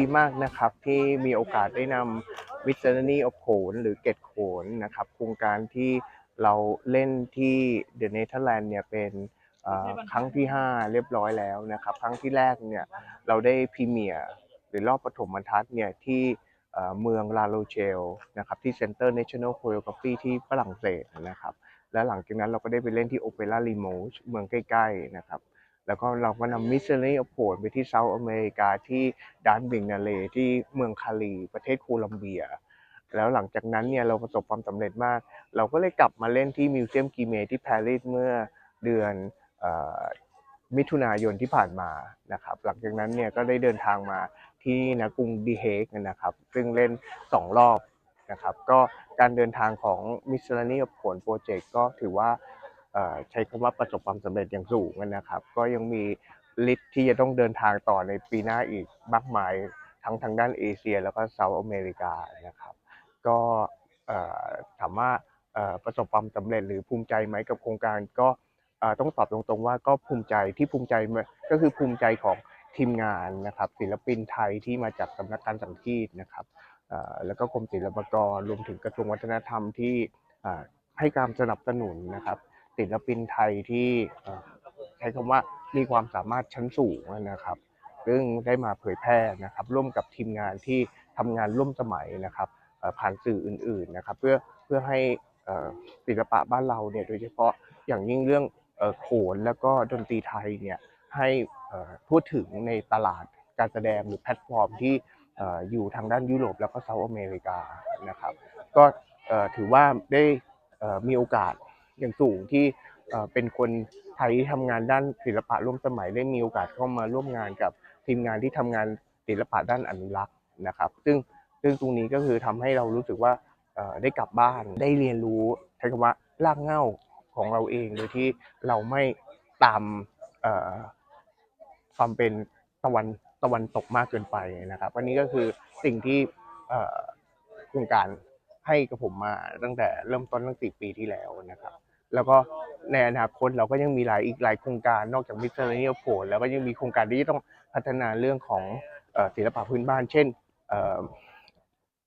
ดีมากนะครับที่มีโอกาสได้นำ Mid Journey of โขนหรือเกตโขนนะครับโครงการที่เราเล่นที่เดอะเนเธอร์แลนด์เนี่ยเป็นเอ่อครั้งที่ 5 เรียบร้อยแล้วนะครับ ครั้งที่แรกเนี่ยเราได้พรีเมียร์หรือรอบปฐมบรรทัดเนี่ยที่เอ่อเมืองลาโรเชลนะครับที่ Center National Choreography ที่ฝรั่งเศสนะครับ แล้วหลังจากนั้นเราก็ได้ไปเล่นที่โอเปร่าลิโมชเมืองใกล้ ๆ นะครับ แล้วก็เราก็นำมิสเซอรี่อโผนไปที่เซาท์อเมริกาที่ดานบิงนาเลที่เมืองคาลี ประเทศโคลัมเบีย แล้วหลังจากนั้นเนี่ยเราประสบความสำเร็จมาก เราก็เลยกลับมาเล่นที่มิวเซียมกีเมที่ปารีสเมื่อเดือนอมิถุนายนที่ผ่านมานะครับ หลังจากนั้นเนี่ยก็ได้เดินทางมาที่นกรุงดีเฮกนะครับ ซึ่งเล่น 2 รอบนะครับ ก็การเดินทางของ m i s c e l l a n y of ผลโปรเจกต์ก็ถือว่า ใช้คำว่าประสบความสำเร็จอย่างสูงนะครับ ก็ยังมีลิสต์ที่จะต้องเดินทางต่อในปีหน้าอีกมากมายทั้งทางด้านเอเชีย แล้วก็เซาท์อเมริกานะครับ ก็ถามว่าประสบความสำเร็จหรือภูมิใจไหมกับโครงการก็ต้องตอบตรงๆว่าก็ภูมิใจที่ภูมิใจก็คือภูมิใจของทีมงานนะครับ ศิลปินไทยที่มาจากสำนักการสังคีตนะครับแล้วก็กรมศิลปากรรวมถึงกระทรวงวัฒนธรรมที่ให้การสนับสนุนนะครับ ศิลปินไทยที่ใช้คำว่ามีความสามารถชั้นสูงนะครับ ซึ่งได้มาเผยแพร่นะครับ ร่วมกับทีมงานที่ทำงานร่วมสมัยนะครับผ่านสื่ออื่น ๆนะครับ เพื่อเพื่อให้ศิลปะบ้านเราเนี่ยโดยเฉพาะอย่างยิ่งเรื่องโขนแล้วก็ดนตรีไทยเนี่ยให้พูดถึงในตลาดการแสดงหรือแพลตฟอร์มที่อยู่ทางด้านยุโรปแล้วก็เซาท์อเมริกานะครับ ก็ถือว่าได้มีโอกาส อย่างสูงที่เป็นคนไทยที่ทำงานด้านศิลปะร่วมสมัยได้มีโอกาสเข้ามาร่วมงานกับทีมงานที่ทำงานศิลปะด้านอนุรักษ์นะครับ ซึ่งซึ่งตรงนี้ก็คือทำให้เรารู้สึกว่าได้กลับบ้านได้เรียนรู้ใช้คำว่ารากเหง้าของเราเองโดยที่เราไม่ตามความเป็นตะวันตะวันตกมากเกินไปนะครับอันนี้ก็คือสิ่งที่อ่อโครงการ ให้กับผมมาตั้งแต่เริ่มต้นตั้งสี่ปีที่แล้วนะครับ แล้วก็ในอนาคตเราก็ยังมีหลายอีกหลายโครงการนอกจากมิสเตอร์เนียโผลแล้วก็ยังมีโครงการที่ต้องพัฒนาเรื่องของเอ่อศิลปะพื้นบ้าน เช่นเอ่อ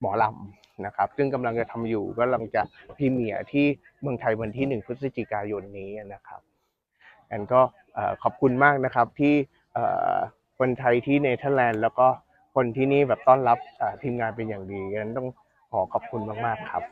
หมอลำนะครับ ซึ่งกำลังจะทำอยู่ก็กำลังจะพรีเมียร์ที่เมืองไทยวันที่หนึ่งพฤศจิกายนนี้นะครับแอนก็เอ่อขอบคุณมากนะครับที่เอ่อคนไทยที่เนเธอร์แลนด์แล้วก็คนที่นี่แบบต้อนรับเอ่อทีมงานเป็นอย่างดีงั้นต้อง ขอขอบคุณมาก ๆ ครับ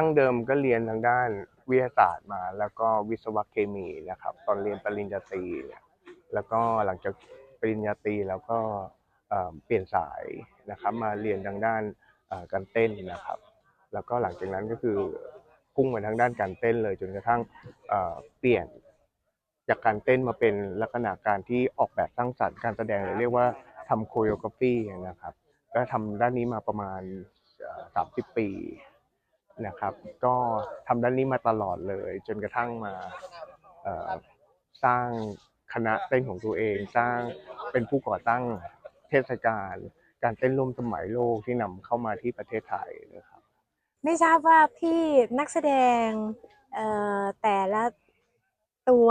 ดั้งเดิมก็เรียนทางด้านวิทยาศาสตร์มา แล้วก็วิศวเคมีนะครับ ตอนเรียนปริญญาตรีแล้วก็หลังจากปริญญาตรีแล้วก็เปลี่ยนสายนะครับมาเรียนทางด้านการเต้นนะครับ แล้วก็หลังจากนั้นก็คือพุ่งมาทางด้านการเต้นเลยจนกระทั่งเปลี่ยนจากการเต้นมาเป็นลักษณะการที่ออกแบบสร้างสรรค์การแสดงหรือเรียกว่าทำโคโรกราฟีนะครับ ก็ทำด้านนี้มาประมาณสามสิบปี นะครับ ก็ทำด้านนี้มาตลอดเลย จนกระทั่งมาเอ่อสร้างคณะเต้นของตัวเอง สร้างเป็นผู้ก่อตั้งเทศกาลการเต้นร่วมสมัยโลกที่นำเข้ามาที่ประเทศไทยนะครับ ไม่ทราบว่าพี่นักแสดงเอ่อแต่ละตัว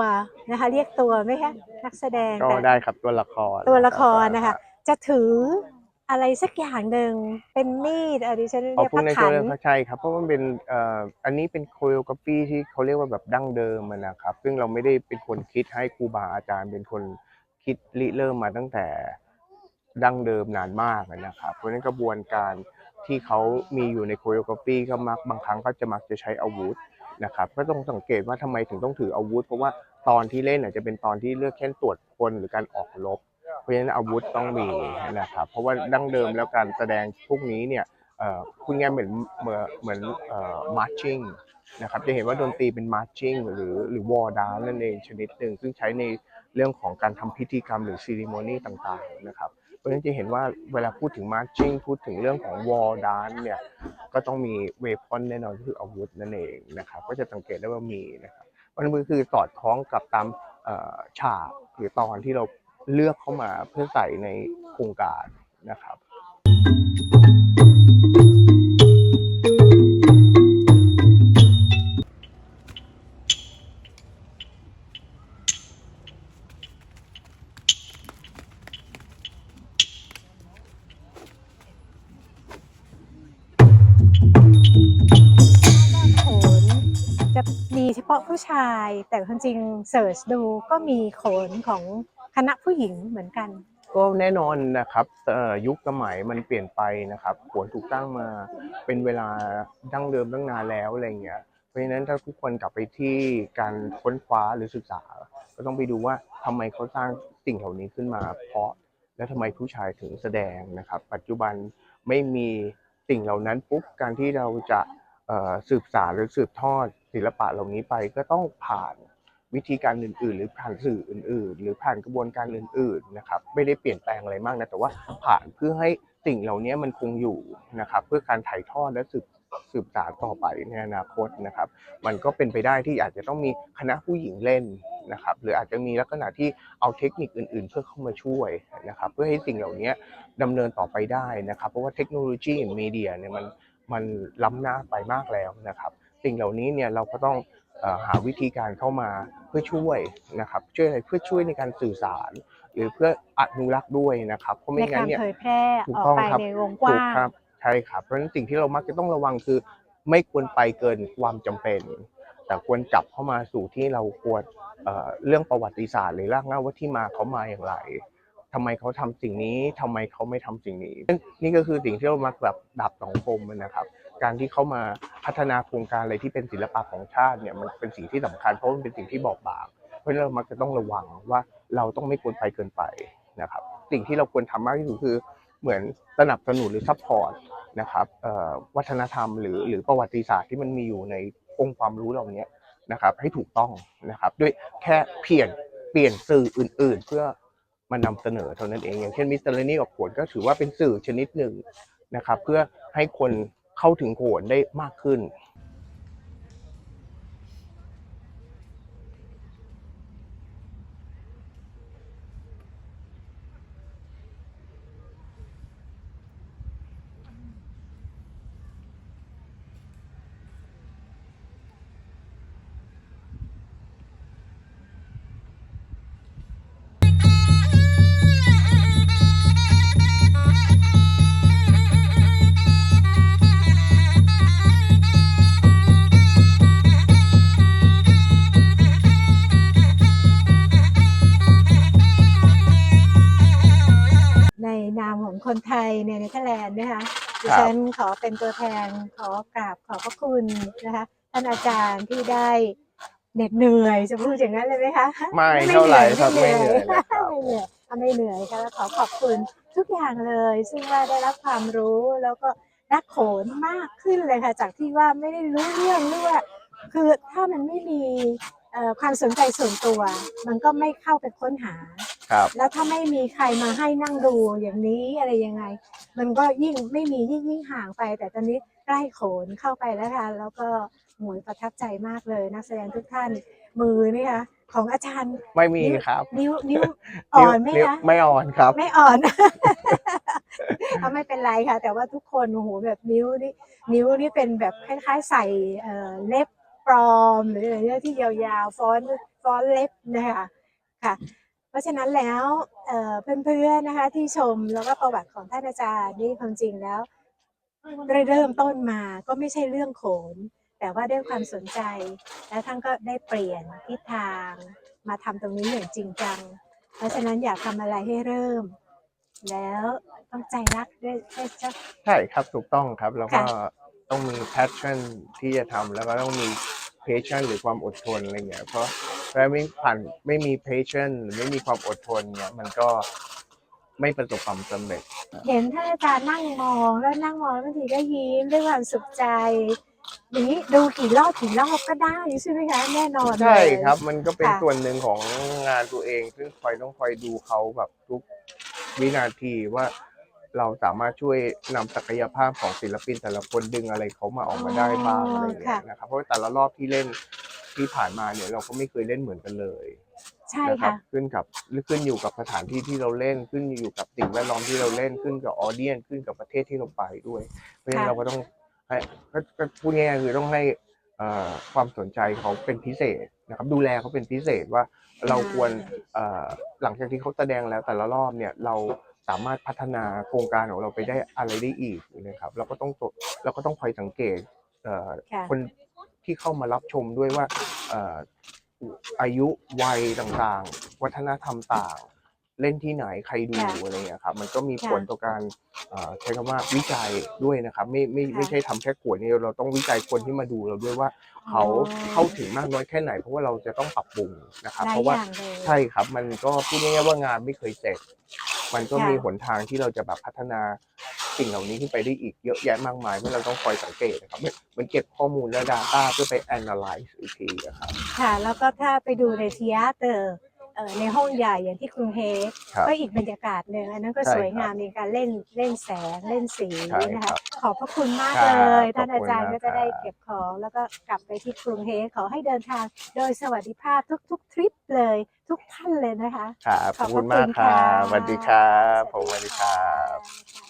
นะคะ เรียกตัวไหมคะนักแสดงก็แต่ได้ครับตัวละครตัวละครรับนะคะ จะถือ อะไรสักอย่างหนึ่งเป็นมีดอะดิฉันเอาเรียกพวพักกในขัตัวนเรื่องใช่ครับเพราะมันเป็นเอ่ออันนี้เป็นโคโรกราฟีที่เขาเรียกว่าแบบดั้งเดิมอะนะครับ ซึ่งเราไม่ได้เป็นคนคิดให้ครูบาอาจารย์เป็นคนคิดริเริ่มมาตั้งแต่ดั้งเดิมนานมากอะนะครับ เพราะฉะนั้นกระบวนการที่เขามีอยู่ในโคโรกราฟีก็มักบางครั้งก็จะมักจะใช้อาวุธนะครับก็ต้องสังเกตว่าทำไมถึงต้องถืออาวุธ เพราะว่าตอนที่เล่นอาจจะเป็นตอนที่เลือกเช่นตรวจคนหรือการออกรบ เพราะฉะนั้นอาวุธต้องมีนะครับ เพราะว่าดั้งเดิมแล้วการแสดงพวกนี้เนี่ยคุณง่ายเหมือนเหมือนเหมือนเอ่อ marching นะครับจะเห็นว่าดนตรีเป็น marching หรือหรือ war dance นั่นเองชนิดหนึ่งซึ่งใช้ในเรื่องของการทำพิธีกรรมหรือ ceremony ต่างๆนะครับเพราะฉะนั้นจะเห็นว่าเวลาพูดถึง marching พูดถึงเรื่องของ war dance เนี่ยก็ต้องมีเวพอนแน่นอนคืออาวุธนั่นเองนะครับก็จะสังเกตได้ว่ามีนะครับเพราะฉะนั้นมันคือสอดคล้องกับตามฉากหรือตอนที่เรา เลือกเข้ามาเพื่อใส่ในโครงการนะครับโขนจะมีเฉพาะผู้ชาย แต่ความจริงเสิร์ชดูก็มีโขนของ คณะผู้หญิงเหมือนกัน ก็แน่นอนนะครับยุคสมัยมันเปลี่ยนไปนะครับโขนถูกตั้งมาเป็นเวลาดั้งเดิมตั้งนานแล้วอะไรเงี้ยเพราะฉะนั้นถ้าทุกคนกลับไปที่การค้นคว้าหรือศึกษา ก็ต้องไปดูว่าทำไมเขาสร้างสิ่งเหล่านี้ขึ้นมา เพราะและทำไมผู้ชายถึงแสดงนะครับ ปัจจุบันไม่มีสิ่งเหล่านั้นปุ๊บการที่เราจะสืบสารหรือสืบทอดศิลปะเหล่านี้ไปก็ต้องผ่าน วิธีการอื่น ๆ หรือผ่านสื่ออื่น ๆ หรือผ่านกระบวนการอื่น ๆ นะครับ ไม่ได้เปลี่ยนแปลงอะไรมากนะ แต่ว่าผ่านเพื่อให้สิ่งเหล่านี้มันคงอยู่นะครับ เพื่อการถ่ายทอดและสืบสืบสารต่อไปในอนาคตนะครับ มันก็เป็นไปได้ที่อาจจะต้องมีคณะผู้หญิงเล่นนะครับ หรืออาจจะมีลักษณะที่เอาเทคนิคอื่น ๆ เพื่อเข้ามาช่วยนะครับ เพื่อให้สิ่งเหล่านี้ดำเนินต่อไปได้นะครับ เพราะว่าเทคโนโลยีมีเดียเนี่ยมันมันล้ำหน้าไปมากแล้วนะครับ สิ่งเหล่านี้เนี่ยเราก็ต้อง หาวิธีการเข้ามาเพื่อช่วยนะครับช่วยอะไรเพื่อช่วยในการสื่อสาร หรือเพื่ออนุรักษ์ด้วยนะครับเพราะในไม่งั้กานรเนี่ยเผยแพร่ถูกออกต้องไปครับในวงกถูว้ากงครับใช่ครับเพราะฉะนั้นสิ่งที่เรามักจะต้องระวังคือ ไม่ควรไปเกินความจำเป็น แต่ควรจับเข้ามาสู่ที่เราควรเอ่อเรื่องประวัติศาสตร์หรือรากเหง้าว่าที่มาเขามาอย่างไรทำไมเขาทำสิ่งนี้ทำไมเขาไม่ทำสิ่งนี้ นี่ก็คือสิ่งที่เรามักแบบดับสังคมนะครับ การที่เขามาพัฒนาโครงการอะไรที่เป็นศิลปะของชาติเนี่ยมันเป็นสิ่งที่สำคัญเพราะมันเป็นสิ่งที่บอบบางเพราะฉะนั้นเรามักจะต้องระวังว่าเราต้องไม่ควรไปเกินไปนะครับ สิ่งที่เราควรทำมากที่สุดคือเหมือนสนับสนุนหรือซัพพอร์ตนะครับวัฒนธรรมหรือหรือประวัติศาสตร์ที่มันมีอยู่ในองค์ความรู้เหล่านี้นะครับ ให้ถูกต้องนะครับด้วยแค่เพียนเปลี่ยนสื่ออื่น ๆ เพื่อมานำเสนอเท่านั้นเองอย่างเช่นมิสเตอร์นี่กับโขนก็ถือว่าเป็นสื่อชนิดหนึ่งนะครับ เพื่อให้คน เข้าถึงโขนได้มากขึ้นใน คนไทยในเนเธอร์แลนด์นะคะดิครับฉันขอเป็นตัวแทนขอกราบขอบพระคุณนะคะท่านอาจารย์ที่ได้เหน็ดเหนื่อยจะพูดอย่างนั้นเลยไหมคะไม่เท่าไหร่ครับไม่ไม่เหเหนื่นื่ออยยเลยครับไม่เหนื่อยอะไม่เหนื่อยค่ะแล้วขอขอบคุณทุกอย่างเลย ซึ่งว่าได้รับความรู้แล้วก็รักโขนมากขึ้นเลยค่ะ จากที่ว่าไม่ได้รู้เรื่องหรือว่าคือถ้ามันไม่มีเอ่อความสนใจส่วนตัว มันก็ไม่เข้าไปค้นหา ครับ แล้วถ้าไม่มีใครมาให้นั่งดูอย่างนี้อะไรยังไง มันก็ยิ่งไม่มียิ่งยิ่งห่างไป แต่ตอนนี้ใกล้โขนเข้าไปแล้วค่ะแล้วก็หมวยประทับใจมากเลยนักแสดงทุกท่านมือนี่ค่ะของอาจารย์ไม่มีครับ นิ้วนิ้วอ่อนไหมนิ้วคะไม่อ่อนครับ ไม่อ่อนเอาไม่เป็นไรค่ะ แต่ว่าทุกคนโอ้โหแบบนิ้วนี่นิ้วนี่เป็นแบบคล้ายๆ ใส่เอ่อเล็บปลอมหรืออะไรเนี่ยที่ยาวๆ ฟ้อนฟ้อนเล็บนะคะค่ะ เพราะฉะนั้นแล้วเอ่อเพื่อนๆนะคะที่ชมแล้วก็ประวัติของท่านอาจารย์นี่ความจริงแล้วได้เริ่มต้นมาก็ไม่ใช่เรื่องโขน แต่ว่าด้วยความสนใจ แล้วท่านก็ได้เปลี่ยนทิศทางมาทำตรงนี้อย่างจริงจัง เพราะฉะนั้นอยากทำอะไรให้เริ่ม แล้วต้องใจรักด้วยด้วยเจ้าใช่ครับถูกต้องครับแล้วก็ค่ะต้องมี passion ที่จะทำแล้วก็ต้องมี patience หรือความอดทนอะไรเงี้ยเพราะ ถ้าไม่ผ่านไม่มี patience หรือไม่มีความอดทนเนี่ยมันก็ไม่ประสบความสำเร็จ เห็นท่านอาจารย์นั่งมองแล้วนั่งมองแล้วบางทีก็ยิ้มด้วยความสุขใจอย่างนี้ดูกี่รอบกี่รอบก็ได้ใช่ไหมคะแน่นอนเลย ใช่ครับ มันก็เป็นค่ะ ส่วนหนึ่งของงานตัวเอง ซึ่งคอยต้องคอยดูเขาแบบทุกวินาทีว่าเราสามารถช่วยนำศักยภาพของศิลปินแต่ละคนดึงอะไรเขามาออกมาได้บ้างอะไรอย่างเงี้ยนะครับเพราะว่าแต่ละรอบที่เล่น ที่ผ่านมาเนี่ยเราก็ไม่เคยเล่นเหมือนกันเลยใช่นะครัค่ะค่ะ เราก็ต้องให้ก็ก็พูดง่ายๆคือต้องให้เอ่อความสนใจเขาเป็นพิเศษนะครับ ดูแลเขาเป็นพิเศษว่าเราควรเอ่อหลังจากที่เขาแสดงแล้วแต่ละรอบเนี่ยเราสามารถพัฒนาโครงการของเราไปได้อะไรได้อีกนะครับ เราก็ต้องตรวจเราก็ต้องคอยสังเกตเอ่อ ค่ะ คน ที่เข้ามารับชมด้วยว่าเอ่ออายุวัยต่างๆ วัฒนธรรมต่าง เล่นที่ไหนใครดูค่ะอะไรเงี้ยครับมันก็มีค่ะผลต่อการเอ่อใช้คำว่าวิจัยด้วยนะครับ ไม่ไม่ค่ะไม่ใช่ทำแค่ขวดนี้เราต้องวิจัยคนที่มาดูเราด้วยว่าเขาอ๋อเข้าถึงมากน้อยแค่ไหน เพราะว่าเราจะต้องปรับปรุงนะครับหลายเพราะว่าอย่างเลยใช่ครับมันก็พูดง่ายๆว่างานไม่เคยเสร็จ มันก็ค่ะมีหนทางที่เราจะแบบพัฒนา สิ่งเหล่านี้ขึ้นไปได้อีกเยอะแยะมากมายที่เราต้องคอยสังเกตนะครับเหมือนเหมันเก็บข้อมูลและ Data เพื่อไป analyze อีกทีนะครับค่ะ แล้วก็ถ้าไปดูในทีเตอร์เอ่อในห้องใหญ่อย่างที่กรุงเฮกครับก็อีกบรรยากาศหนึ่งอันนั้นก็ใช่สวยงามในการเล่นเล่นแสงเล่นสีใช่นะครัคะบขอบพระคุณมากครับเลยขอบคุณท่านอาจารย์มากก็จะได้ครับเก็บของแล้วก็กลับไปที่กรุงเฮกขอให้เดินทางโดยสวัสดิภาพทุก ๆ ทริปเลย ทุกท่านเลยนะคะครับขอบคุณพระมากครับะสวัสดีครับผมสวัสดีครับ